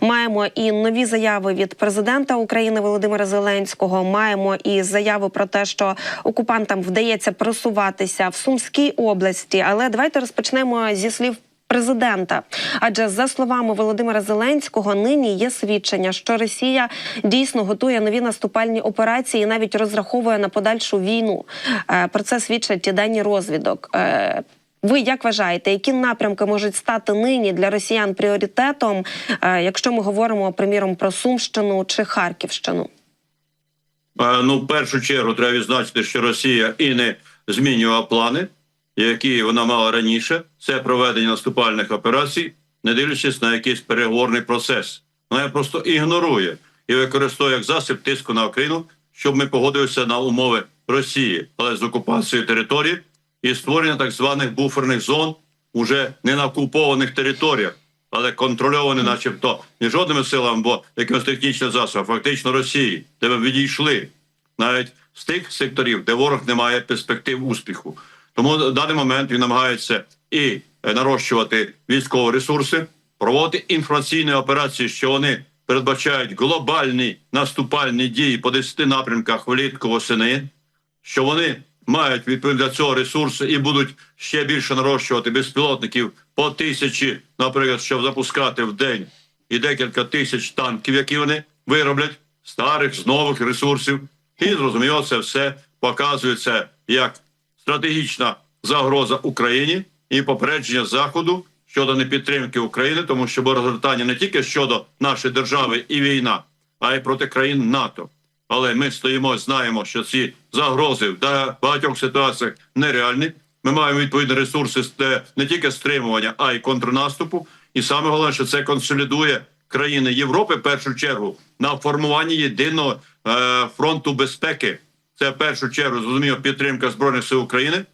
Маємо і нові заяви від президента України Володимира Зеленського. Маємо і заяви про те, що окупантам вдається просуватися в Сумській області. Але давайте розпочнемо зі слів. Президента, адже за словами Володимира Зеленського, нині є свідчення, що Росія дійсно готує нові наступальні операції і навіть розраховує на подальшу війну. Е, Про це свідчать і дані розвідок. Ви як вважаєте, які напрямки можуть стати нині для росіян пріоритетом, е, якщо ми говоримо приміром про Сумщину чи Харківщину? Е, Ну, в першу чергу треба відзначити, що Росія і не змінювала плани, які вона мала раніше. Це проведення наступальних операцій, не дивлячись на якийсь переговорний процес. Вона просто ігнорує і використовує як засіб тиску на Україну, щоб ми погодилися на умови Росії, але з окупацією території і створення так званих буферних зон уже не на окупованих територіях, але контрольовані, начебто, не жодними силами, бо якимось технічним засобом, фактично Росії, де ми відійшли навіть з тих секторів, де ворог не має перспектив успіху. Тому в даний момент він намагається і е, нарощувати військові ресурси, проводити інформаційні операції, що вони передбачають глобальні наступальні дії по 10 напрямках влітку восени, що вони мають відповідно для цього ресурси і будуть ще більше нарощувати безпілотників по тисячі, наприклад, щоб запускати в день і декілька тисяч танків, які вони вироблять, старих з нових ресурсів. І зрозуміло, це все показується як стратегічна загроза Україні і попередження Заходу щодо непідтримки України, тому що розгортання не тільки щодо нашої держави і війна, а й проти країн НАТО. Але ми стоїмо, знаємо, що ці загрози в багатьох ситуаціях нереальні. Ми маємо відповідні ресурси не тільки стримування, а й контрнаступу. І саме головне, що це консолідує країни Європи в першу чергу на формуванні єдиного е, фронту безпеки. Це в першу чергу зрозуміло підтримка збройних сил України,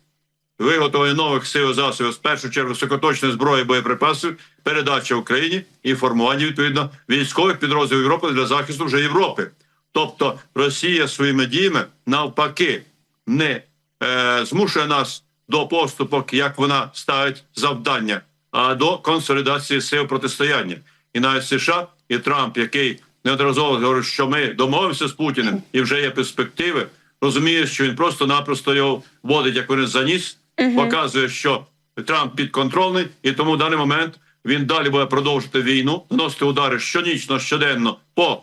виготовлення нових сил засобів, в першу чергу високоточної зброї, боєприпасів, передача Україні і формування відповідно військових підрозділів Європи для захисту вже Європи. Тобто Росія своїми діями навпаки не е, змушує нас до поступок, як вона ставить завдання, а до консолідації сил протистояння. І навіть США і Трамп, який неодноразово говорить, що ми домовимося з Путіним і вже є перспективи, розуміє, що він просто-напросто його вводить як вони заніс, показує, що Трамп підконтрольний, і тому в даний момент він далі буде продовжувати війну, наносити удари щонічно, щоденно по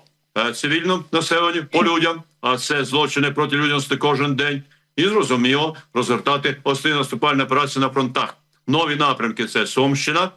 цивільному населенню, по людям, а це злочини проти людяності кожен день. І зрозуміло розгортати основні наступальні операції на фронтах. Нові напрямки це Сумщина,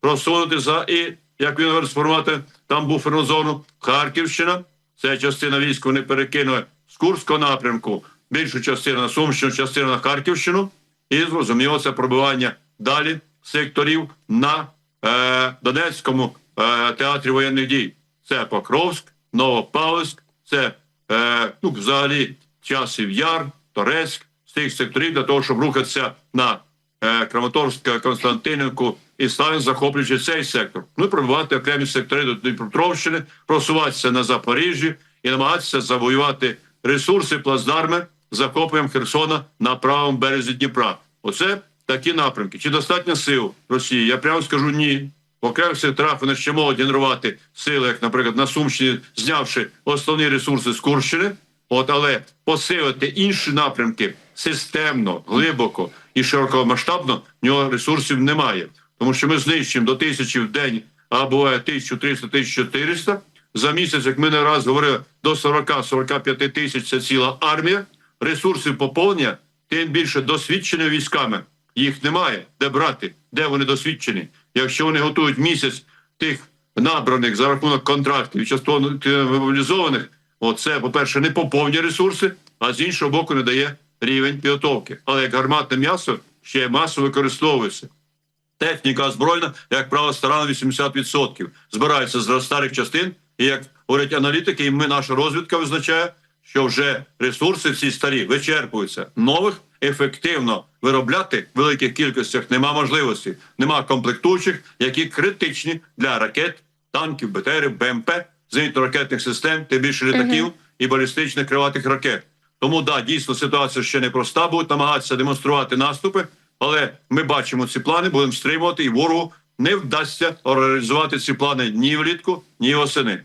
просунути за і як він говорить, сформувати там буферну зону. Харківщина, це частина військ вони перекинули з Курського напрямку, більшу частину на Сумщину, частину на Харківщину. І зрозуміло, це пробивання далі секторів на е, Донецькому е, театрі воєнних дій. Це Покровськ, Новопавловськ, це е, ну, взагалі часів Яр, Торецьк, з тих секторів для того, щоб рухатися на е, Краматорськ, Константинівку і Славянськ, захоплюючи цей сектор. Ну і пробивати окремі сектори до Дніпропетровщини, просуватися на Запоріжжі і намагатися завоювати ресурси, плацдарми захопленням Херсона на правому березі Дніпра. Оце такі напрямки. Чи достатньо сил Росії? Я прямо скажу ні. В окремих секторах вони ще можуть генерувати сили, як, наприклад, на Сумщині, знявши основні ресурси з Курщини. От, але посилити інші напрямки системно, глибоко і широкомасштабно в нього ресурсів немає. Тому що ми знищуємо до тисячі в день або 1300-1400 за місяць, як ми не раз говорили, до 40-45 тисяч це ціла армія. Ресурсів поповнення, тим більше досвідчені військами. Їх немає. Де брати? Де вони досвідчені? Якщо вони готують місяць тих набраних за рахунок контрактів і частково мобілізованих, оце, по-перше, не поповні ресурси, а з іншого боку, не дає рівень підготовки. Але як гарматне м'ясо ще масово використовується. Техніка озброєна, як правило, стара на 80%. Збирається з старих частин, і як говорять аналітики, і ми наша розвідка визначає, що вже ресурси всі старі вичерпуються. Нових ефективно виробляти в великих кількостях нема можливості, нема комплектуючих, які критичні для ракет, танків, БТРів, БМП, зенітно-ракетних систем, тим більше літаків і балістичних криватих ракет. Тому да, дійсно ситуація ще непроста. Будуть намагатися демонструвати наступи, але ми бачимо ці плани, будемо стримувати і ворогу не вдасться реалізувати ці плани ні влітку, ні восени.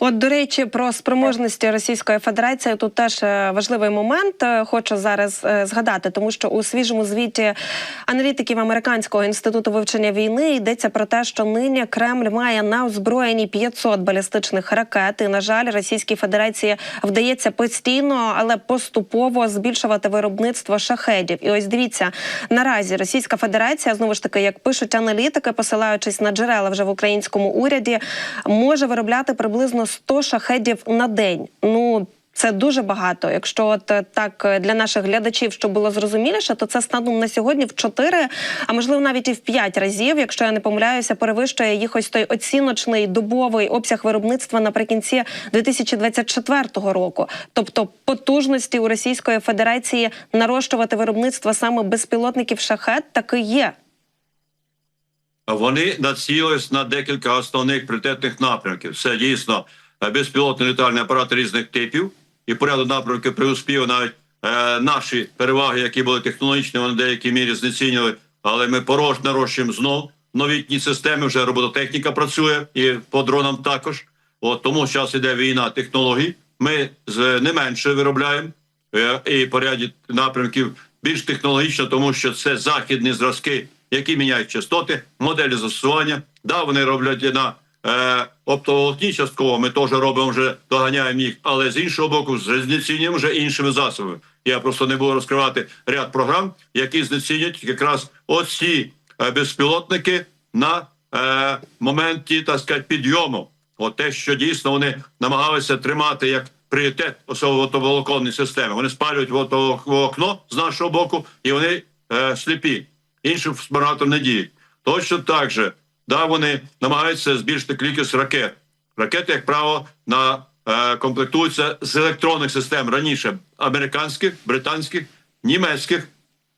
От до речі, про спроможності Російської Федерації тут теж е, важливий момент. е, Хочу зараз е, згадати, тому що у свіжому звіті аналітиків американського інституту вивчення війни йдеться про те, що нині Кремль має на озброєнні 500 балістичних ракет. І на жаль, Російській Федерації вдається постійно, але поступово збільшувати виробництво шахедів. І ось дивіться наразі Російська Федерація знову ж таки, як пишуть аналітики, посилаючись на джерела вже в українському уряді, може виробляти приблизно 100 шахедів на день. Ну це дуже багато. Якщо от е, так е, для наших глядачів, щоб було зрозуміліше, то це станом на сьогодні в 4, а можливо навіть і в 5 разів, якщо я не помиляюся, перевищує їх ось той оціночний добовий обсяг виробництва наприкінці 2024 року. Тобто потужності у Російської Федерації нарощувати виробництво саме безпілотників шахет таки є. Вони націлились на декілька основних пріоритетних напрямків. Це дійсно е, безпілотні літальні апарати різних типів, і порядок напрямків приуспів навіть е, наші переваги, які були технологічні, вони в деякій мірі знецінювали. Але ми порож нарощуємо знов новітні системи. Вже робототехніка працює і по дронам також. От тому зараз іде війна технологій. Ми з не менше виробляємо е, і по ряді напрямків більш технологічно, тому що це західні зразки, які міняють частоти, моделі застосування. Да, вони роблять на е, оптоволокні частково. Ми теж робимо вже доганяємо їх, але з іншого боку, знецінюємо вже іншими засобами. Я просто не буду розкривати ряд програм, які знецінюють якраз оці е, безпілотники на е, моменті так сказати, підйому. От те, що дійсно вони намагалися тримати як пріоритет особливо системи. Вони спалюють волокно з нашого боку, і вони е, сліпі. Інші багато не діють. Точно так же, да, вони намагаються збільшити кількість ракет. Ракети, як правило, на е, комплектуються з електронних систем раніше американських, британських, німецьких,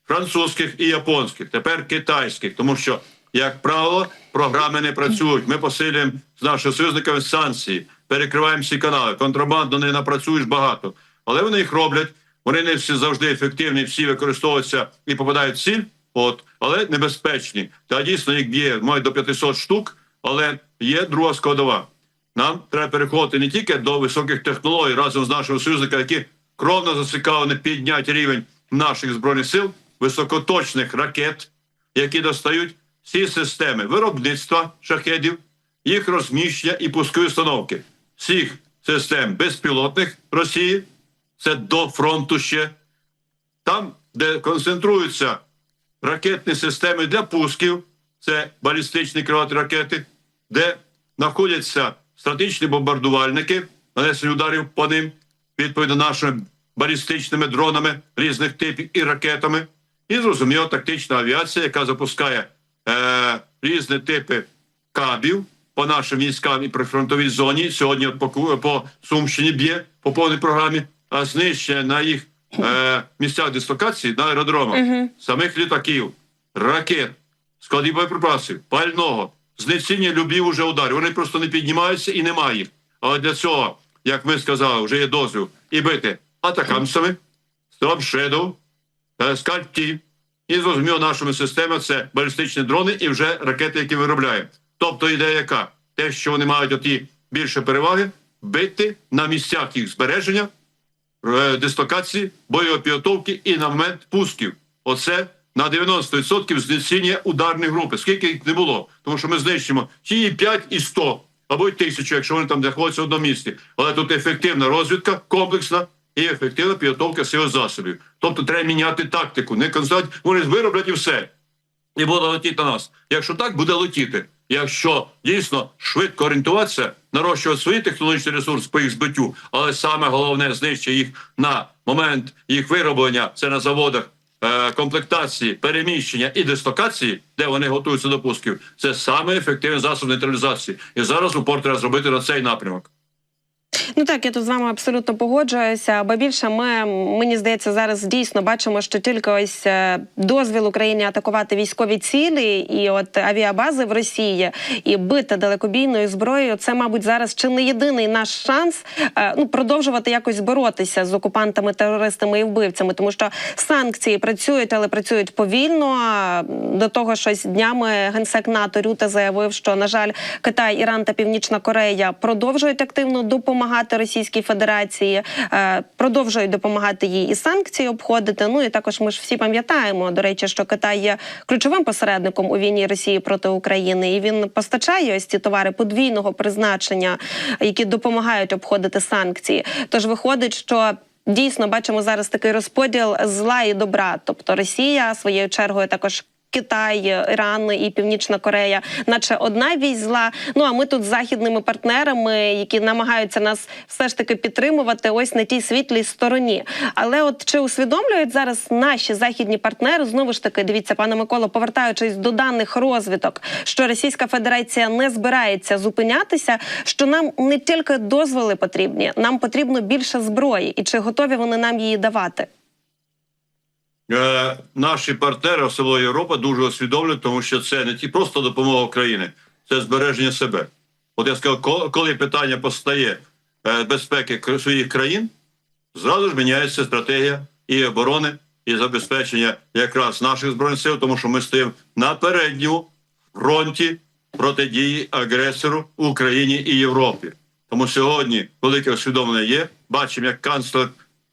французьких і японських, тепер китайських, тому що, як правило, програми не працюють. Ми посилюємо з нашими союзниками санкції, перекриваємо всі канали. Контрабанду не напрацюєш багато, але вони їх роблять. Вони не всі завжди ефективні, всі використовуються і попадають в ціль, от, але небезпечні. Та дійсно їх б'є мають до 500 штук, але є друга складова. Нам треба переходити не тільки до високих технологій разом з нашими союзниками, які кровно зацікавлені підняти рівень наших збройних сил, високоточних ракет, які достають всі системи виробництва шахедів, їх розміщення і пускові установки всіх систем безпілотних Росії. Це до фронту ще там, де концентруються ракетні системи для пусків, це балістичні крилаті ракети, де знаходяться стратегічні бомбардувальники, нанесені ударів по ним, відповідно нашими балістичними дронами різних типів і ракетами. І зрозуміло, тактична авіація, яка запускає е, різні типи кабів по нашим військам і прифронтовій зоні. Сьогодні по, по Сумщині б'є по повній програмі, а знищення на їх е, місцях дислокації на аеродромах самих літаків, ракет, складів боєприпасів, пального, знецінення любів уже ударів. Вони просто не піднімаються і немає їх. Але для цього, як ми сказали, вже є дозвіл і бити атакамсами, Shadow, скальпті. І зрозуміло, нашими системами це балістичні дрони і вже ракети, які виробляємо. Тобто ідея яка? Те, що вони мають оті більше переваги, бити на місцях їх збереження, дислокації, бойової підготовки і на момент пусків. Оце на 90% знецінює ударні групи. Скільки їх не було, тому що ми знищимо чи і 5, і 100, або й тисячу, якщо вони там знаходяться в одному місці. Але тут ефективна розвідка, комплексна і ефективна підготовка сил засобів. Тобто треба міняти тактику, не констатувати, вони вироблять і все і буде летіти на нас. Якщо так, буде летіти. Якщо дійсно швидко орієнтуватися, нарощувати свої технологічні ресурси по їх збиттю, але саме головне знищити їх на момент їх вироблення, це на заводах е, комплектації, переміщення і дислокації, де вони готуються до пусків, це саме ефективний засоб нейтралізації. І зараз упор треба зробити на цей напрямок. Ну так, я тут з вами абсолютно погоджуюся. Бо більше ми мені здається зараз дійсно бачимо, що тільки ось е, дозвіл Україні атакувати військові цілі і от авіабази в Росії і бити далекобійною зброєю. Це, мабуть, зараз чи не єдиний наш шанс е, ну продовжувати якось боротися з окупантами, терористами і вбивцями, тому що санкції працюють, але працюють повільно. До того щось днями генсек НАТО Рюте заявив, що на жаль, Китай, Іран та Північна Корея продовжують активно допомагати Російській Федерації, е, продовжують допомагати їй і санкції обходити. Ну і також ми ж всі пам'ятаємо, до речі, що Китай є ключовим посередником у війні Росії проти України, і він постачає ось ці товари подвійного призначення, які допомагають обходити санкції. Тож виходить, що дійсно бачимо зараз такий розподіл зла і добра. Тобто Росія своєю чергою також. Китай, Іран і Північна Корея, наче одна вісь. Ну а ми тут з західними партнерами, які намагаються нас все ж таки підтримувати, ось на тій світлій стороні. Але от чи усвідомлюють зараз наші західні партнери, знову ж таки, дивіться, пане Миколо, повертаючись до даних розвиток, що Російська Федерація не збирається зупинятися, що нам не тільки дозволи потрібні, нам потрібно більше зброї, і чи готові вони нам її давати? Е, наші партнери, особливо Європа, дуже усвідомлюють, тому що це не ті просто допомога Україні, це збереження себе. От я сказав, коли питання постає е, безпеки своїх країн, зразу ж міняється стратегія і оборони, і забезпечення якраз наших збройних сил, тому що ми стоїмо на передньому фронті протидії агресору Україні і Європі. Тому сьогодні велике усвідомлення є. Бачимо, як канцлер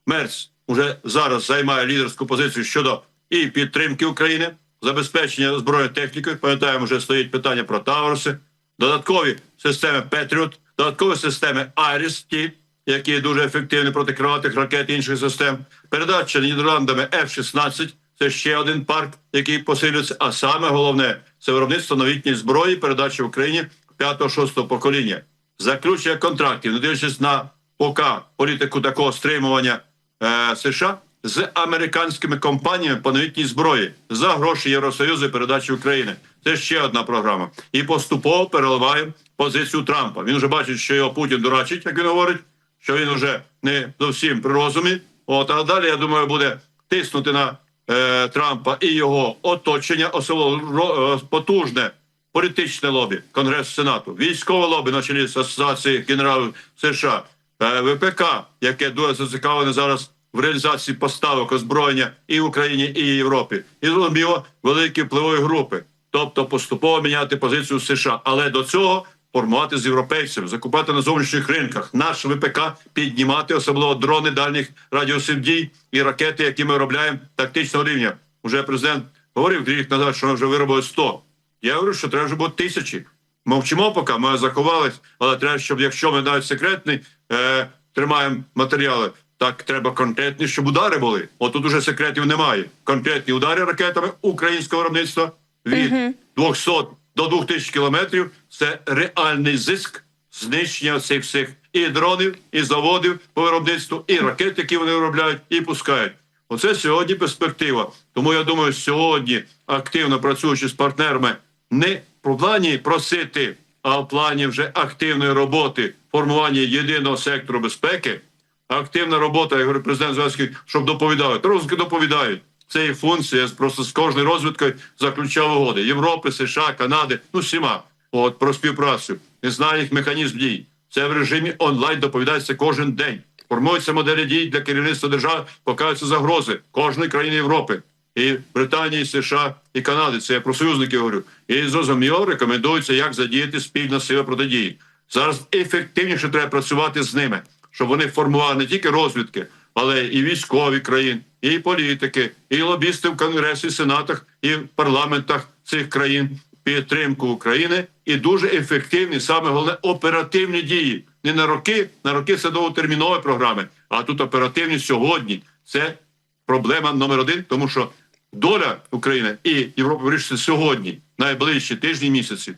Мерц уже зараз займає лідерську позицію щодо і підтримки України, забезпечення збройної техніки. Пам'ятаємо, вже стоїть питання про Таурси, додаткові системи Петріот, додаткові системи Аріс, ті, які дуже ефективні проти крилатих ракет і інших систем. Передача Нідерландами F-16 – це ще один парк, який посилюється. А саме головне це виробництво новітньої зброї, передача Україні 5-6 покоління, заключення контрактів, не дивлячись на поки політику такого стримування е, США з американськими компаніями по новітній зброї за гроші Євросоюзу і передачі України. Це ще одна програма. І поступово переливаємо позицію Трампа. Він вже бачить, що його Путін дурачить, як він говорить, що він вже не зовсім при розумі. От а далі я думаю, буде тиснути на е, Трампа і його оточення, особливо е, потужне політичне лобі Конгресу Сенату, військове лобі на чолі з Асоціації генералів США, ВПК, яке дуже зацікавлене зараз в реалізації поставок озброєння і в Україні, і Європі, і зрозуміло великі впливові групи, тобто поступово міняти позицію США, але до цього. Формувати з європейцями, закупати на зовнішніх ринках, наш ВПК піднімати, особливо дрони дальніх радіусів дій і ракети, які ми виробляємо тактичного рівня. Уже президент говорив рік назад, що ми вже виробили 100. Я говорю, що треба вже бути тисячі. Мовчимо поки, ми заховались, але треба, щоб якщо ми навіть секретний е, тримаємо матеріали, так треба конкретні, щоб удари були. От тут уже секретів немає. Конкретні удари ракетами українського виробництва від 200 до 2000 кілометрів це реальний зиск знищення цих всіх і дронів, і заводів по виробництву, і ракет, які вони виробляють, і пускають. Оце сьогодні перспектива. Тому я думаю, сьогодні активно працюючи з партнерами, не в плані просити, а в плані вже активної роботи формування єдиного сектору безпеки. Активна робота, я говорю, президент Зеленський, щоб доповідали. Розвитки доповідають. Це є функція просто з кожною розвідкою заключав угоди Європи, США, Канади, ну всіма. От про співпрацю. Не знаю їх механізм дій. Це в режимі онлайн доповідається кожен день. Формуються моделі дій для керівництва держави, показуються загрози кожної країни Європи. І Британії, і США і Канади. Це я про союзників говорю. І зрозуміло рекомендується, як задіяти спільно сили протидії. Зараз ефективніше треба працювати з ними, щоб вони формували не тільки розвідки, але і військові країн, і політики, і лобісти в Конгресі, Сенатах, і в парламентах цих країн підтримку України і дуже ефективні, саме головне оперативні дії. Не на роки, на роки це довготермінові програми, а тут оперативні сьогодні. Це проблема номер один, тому що доля України і Європи вирішиться сьогодні, найближчі тижні місяці.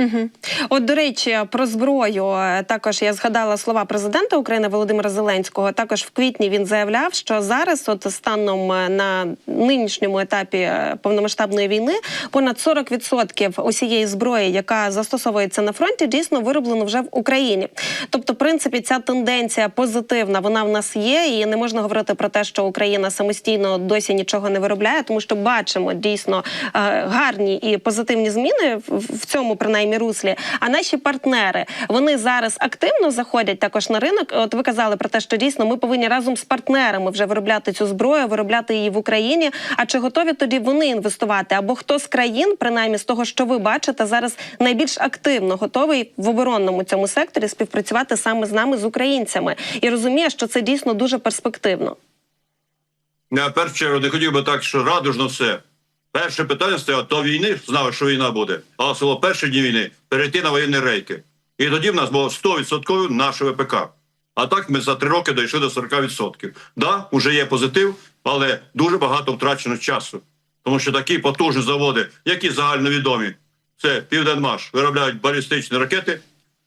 Угу. От до речі, про зброю е, також я згадала слова президента України Володимира Зеленського. Також в квітні він заявляв, що зараз, от станом е, на нинішньому етапі е, повномасштабної війни, понад 40% усієї зброї, яка застосовується на фронті, дійсно вироблено вже в Україні. Тобто, в принципі, ця тенденція позитивна, вона в нас є, і не можна говорити про те, що Україна самостійно досі нічого не виробляє, тому що бачимо дійсно гарні і позитивні зміни в цьому принаймні руслі. А наші партнери вони зараз активно заходять також на ринок. От ви казали про те, що дійсно ми повинні разом з партнерами вже виробляти цю зброю, виробляти її в Україні. А чи готові тоді вони інвестувати? Або хто з країн, принаймні з того, що ви бачите, зараз найбільш активно готовий в оборонному цьому секторі співпрацювати саме з нами, з українцями, і розуміє, що це дійсно дуже перспективно. Я першу чергу не хотів би так, що радужно все. Перше питання стояло до війни, знали, що війна буде, але село перші дні війни перейти на воєнні рейки. І тоді в нас було 100% наше ВПК. А так ми за три роки дійшли до 40%. Да, вже є позитив, але дуже багато втрачено часу. Тому що такі потужні заводи, які загальновідомі, це Південмаш, виробляють балістичні ракети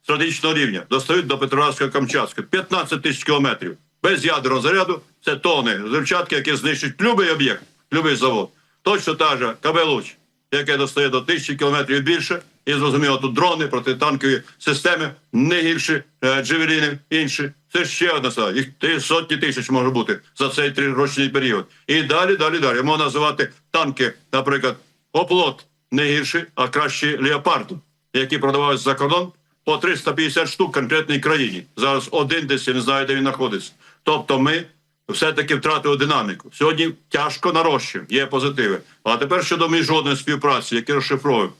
стратегічного рівня, достають до Петровського Камчатського 15 тисяч кілометрів. Без ядерного заряду це тони взривчатки, які знищують будь-який об'єкт, будь-який завод. Точно та ж КБ «Луч», яке достає до тисячі кілометрів більше, і зрозуміло, тут дрони, протитанкові системи, не гірші, е, джевеліни, інші. Це ще одна сила. Їх сотні тисяч може бути за цей трирічний період. І далі, далі, далі. Можна називати танки, наприклад, оплот не гірші, а кращі леопарди, які продавалися за кордон по 350 штук в конкретній країні. Зараз один десь я не знаю, де він знаходиться. Тобто ми все-таки втратили динаміку. Сьогодні тяжко нарощуємо, є позитиви. А тепер щодо міжнародної співпраці, які розшифровуємо,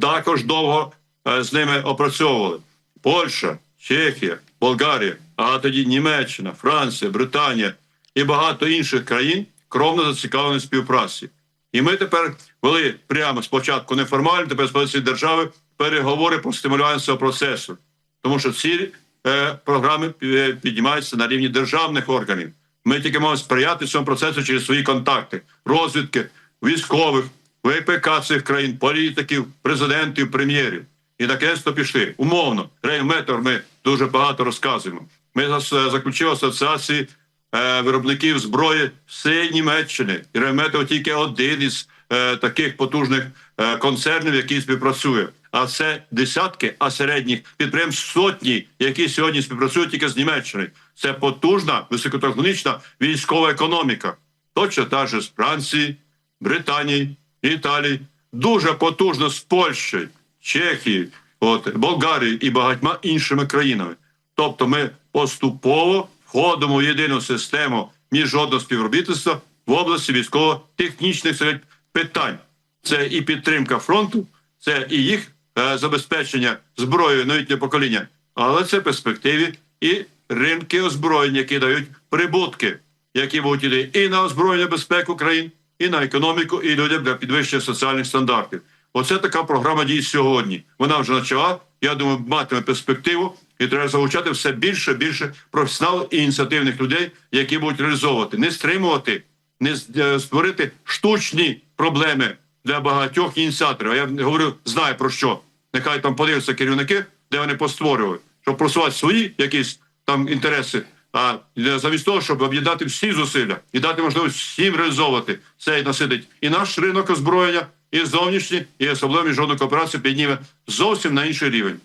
також довго е, з ними опрацьовували. Польща, Чехія, Болгарія, а тоді Німеччина, Франція, Британія і багато інших країн кровно зацікавлені співпраці. І ми тепер вели прямо спочатку неформально, тепер з позиції держави переговори про стимулювання цього процесу. Тому що ці е, програми е, піднімаються на рівні державних органів. Ми тільки можемо сприяти цьому процесу через свої контакти, розвідки, військових, ВПК цих країн, політиків, президентів, прем'єрів. І таке то пішли. Умовно, Рейметр ми дуже багато розказуємо. Ми заключили асоціації е, виробників зброї всієї Німеччини. І Рейметр тільки один із е, таких потужних е, концернів, який співпрацює. А це десятки, а середніх підприємств сотні, які сьогодні співпрацюють тільки з Німеччиною. Це потужна високотехнологічна військова економіка. Точно та ж з Франції, Британії, Італії, дуже потужно з Польщею, Чехії, от, Болгарії і багатьма іншими країнами. Тобто ми поступово входимо в єдину систему міжнародного співробітництва в області військово-технічних питань. Це і підтримка фронту, це і їх забезпечення зброєю новітнього покоління, але це перспективі і ринки озброєння, які дають прибутки, які будуть йти і на озброєння безпеку країн, і на економіку, і людям для підвищення соціальних стандартів. Оце така програма дій сьогодні. Вона вже почала. Я думаю, матиме перспективу, і треба залучати все більше, більше професіоналів і ініціативних людей, які будуть реалізовувати, не стримувати, не е, створити штучні проблеми для багатьох ініціаторів. А Я говорю, знаю про що. Нехай там подивляться керівники, де вони постворювали, щоб просувати свої якісь там інтереси. А замість того, щоб об'єднати всі зусилля і дати можливість всім реалізовувати це і насидить і наш ринок озброєння, і зовнішній, і особливо міжнародну кооперацію підніме зовсім на інший рівень.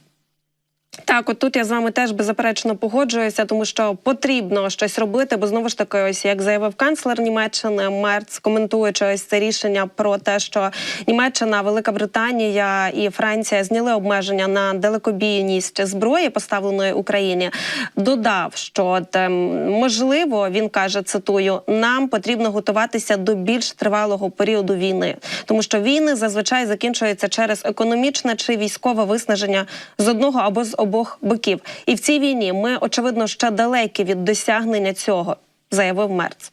Так, от тут я з вами теж беззаперечно погоджуюся, тому що потрібно щось робити, бо знову ж таки, ось як заявив канцлер Німеччини Мерц, коментуючи ось це рішення про те, що Німеччина, Велика Британія і Франція зняли обмеження на далекобійність зброї, поставленої Україні, додав, що ем, можливо, він каже, цитую: нам потрібно готуватися до більш тривалого періоду війни, тому що війни зазвичай закінчуються через економічне чи військове виснаження з одного або з обох боків. І в цій війні ми очевидно ще далекі від досягнення цього, заявив Мерц.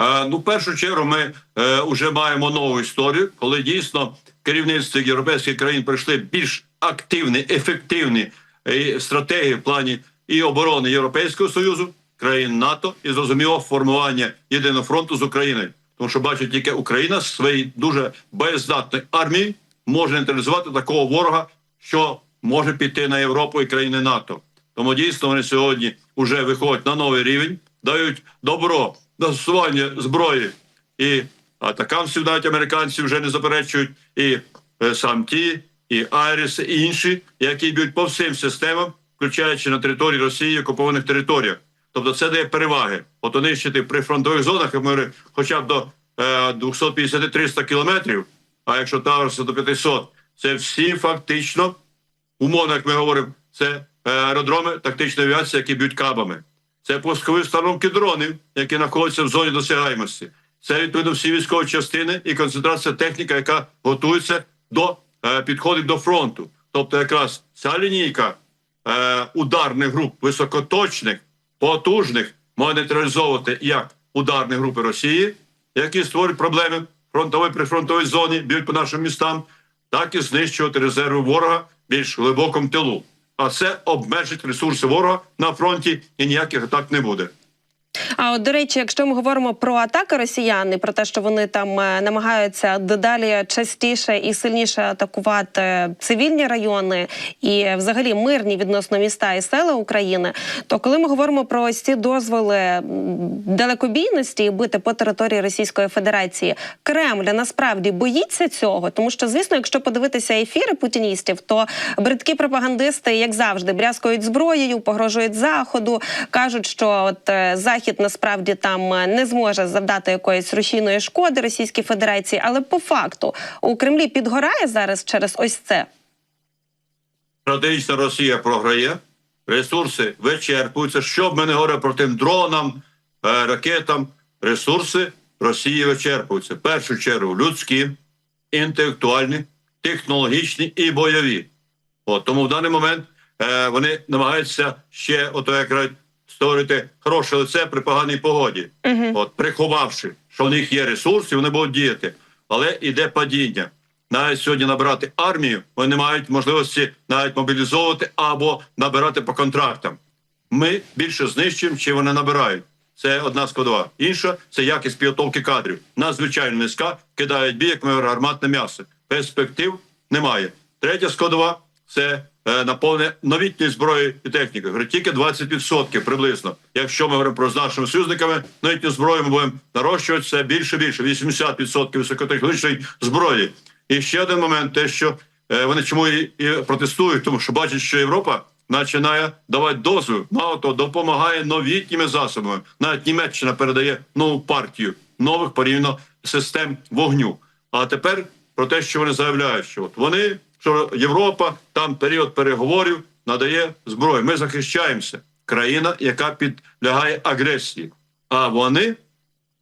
Е, Ну, в першу чергу, ми е, вже маємо нову історію, коли дійсно керівництво європейських країн прийшли більш активні, ефективні е, стратегії в плані і оборони Європейського союзу, країн НАТО, і зрозуміло формування єдиного фронту з Україною. Тому що бачать тільки Україна з своєю дуже боєздатною армією може нейтралізувати такого ворога, що може піти на Європу і країни НАТО. Тому дійсно вони сьогодні вже виходять на новий рівень, дають добро на застосування зброї і атакамсів, навіть американці вже не заперечують, і е, сам ті, і Айріс, і інші, які б'ють по всім системам, включаючи на території Росії окупованих територіях. Тобто це дає переваги. От нищити при фронтових зонах, ми хоча б до е, 250-300 кілометрів, а якщо Таурса до 500, це всі фактично умовно, як ми говоримо, це е, аеродроми тактичної авіації, які б'ють кабами. Це пускові установки дронів, які знаходяться в зоні досягаємості. Це відповідно всі військові частини і концентрація техніка, яка готується до е, підходить до фронту. Тобто, якраз ця лінійка е, ударних груп високоточних, потужних може нейтралізовувати як ударні групи Росії, які створюють проблеми в фронтовій прифронтовій зоні, б'ють по нашим містам, так і знищувати резерви ворога більш глибокому тилу. А це обмежить ресурси ворога на фронті і ніяких атак не буде. А от до речі, якщо ми говоримо про атаки росіян і про те, що вони там е, намагаються дедалі частіше і сильніше атакувати цивільні райони і взагалі мирні відносно міста і села України, то коли ми говоримо про ось ці дозволи далекобійності бити по території Російської Федерації, Кремль насправді боїться цього, тому що, звісно, якщо подивитися ефіри путіністів, то бридкі пропагандисти, як завжди, брязкують зброєю, погрожують заходу, кажуть, що от е, захід насправді там е, не зможе завдати якоїсь рушійної шкоди Російській Федерації, але по факту у Кремлі підгорає зараз через ось це. Стратегічна Росія програє, ресурси вичерпуються. Що б ми не говорили про тим дронам, е, ракетам, ресурси Росії вичерпуються. В першу чергу людські, інтелектуальні, технологічні і бойові. От, тому в даний момент е, вони намагаються ще, ото як кажуть, створити хороше лице при поганій погоді. От, приховавши, що в них є ресурси, вони будуть діяти. Але іде падіння. Навіть сьогодні набирати армію, вони не мають можливості навіть мобілізовувати або набирати по контрактам. Ми більше знищуємо, чи вони набирають. Це одна складова. Інша це якість підготовки кадрів. Надзвичайно низька, кидають бій, як ми гарматне м'ясо. Перспектив немає. Третя складова це е, наповнення новітньої зброї і техніки. Говорю, тільки 20% приблизно. Якщо ми говоримо про з нашими союзниками, новітню зброю ми будемо нарощувати це більше більше 80% високотехнологічної зброї. І ще один момент, те, що е, вони чому і, протестують, тому що бачать, що Європа починає давати дозвіл. Мало того, допомагає новітніми засобами. Навіть Німеччина передає нову партію нових порівняно систем вогню. А тепер про те, що вони заявляють, що от вони, що Європа там період переговорів надає зброю. Ми захищаємося. Країна, яка підлягає агресії. А вони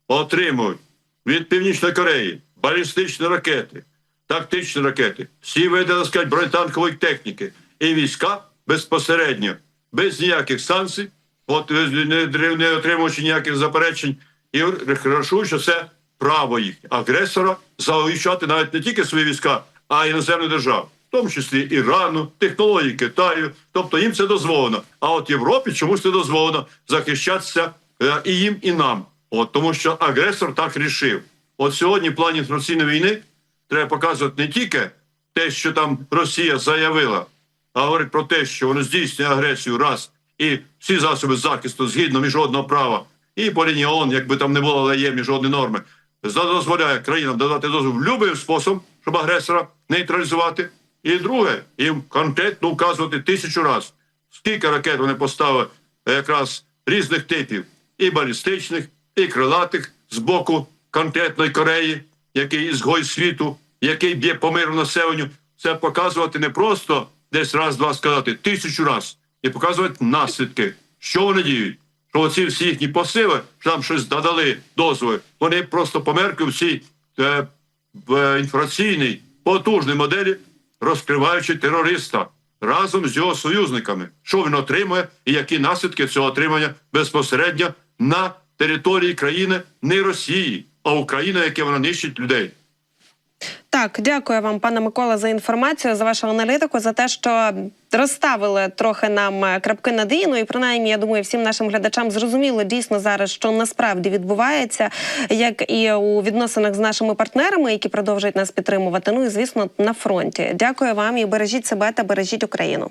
отримують від Північної Кореї балістичні ракети, тактичні ракети, всі види так сказати, бронетанкової техніки і війська безпосередньо, без ніяких санкцій, от е, не, не отримуючи ніяких заперечень, і рахують, що це право їх агресора захищати навіть не тільки свої війська, а й іноземну державу. В тому числі Ірану, технології Китаю, тобто їм це дозволено. А от Європі чомусь не дозволено захищатися е, і їм, і нам. От тому, що агресор так рішив. От сьогодні в плані інформаційної війни треба показувати не тільки те, що там Росія заявила, а говорить про те, що воно здійснює агресію раз і всі засоби захисту згідно міжнародного права, і по лінії ООН, якби там не було, але є міжнародні норми, дозволяє країнам додати дозвіл любим способом, щоб агресора нейтралізувати. І друге, їм конкретно вказувати тисячу разів, скільки ракет вони поставили е, якраз різних типів, і балістичних, і крилатих з боку конкретної Кореї, який ізгой світу, який б'є по миру населенню. Це показувати не просто десь раз-два сказати, тисячу раз, і показувати наслідки, що вони діють. Що оці всі їхні посили, що там щось додали дозволи, вони просто померкли в цій е, в інформаційній потужній моделі, розкриваючи терориста разом з його союзниками, що він отримує і які наслідки цього отримання безпосередньо на території країни не Росії, а України, яке вона нищить людей. Так, дякую вам, пане Микола, за інформацію, за вашу аналітику, за те, що розставили трохи нам е, крапки над «і». Ну і принаймні, я думаю, всім нашим глядачам зрозуміло дійсно зараз, що насправді відбувається, як і у відносинах з нашими партнерами, які продовжують нас підтримувати. Ну і звісно, на фронті. Дякую вам і бережіть себе та бережіть Україну.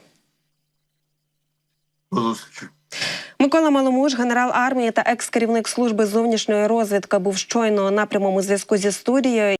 До зустрічі. Микола Маломуш, генерал армії та екс-керівник служби зовнішньої розвідки, був щойно на прямому зв'язку зі студією.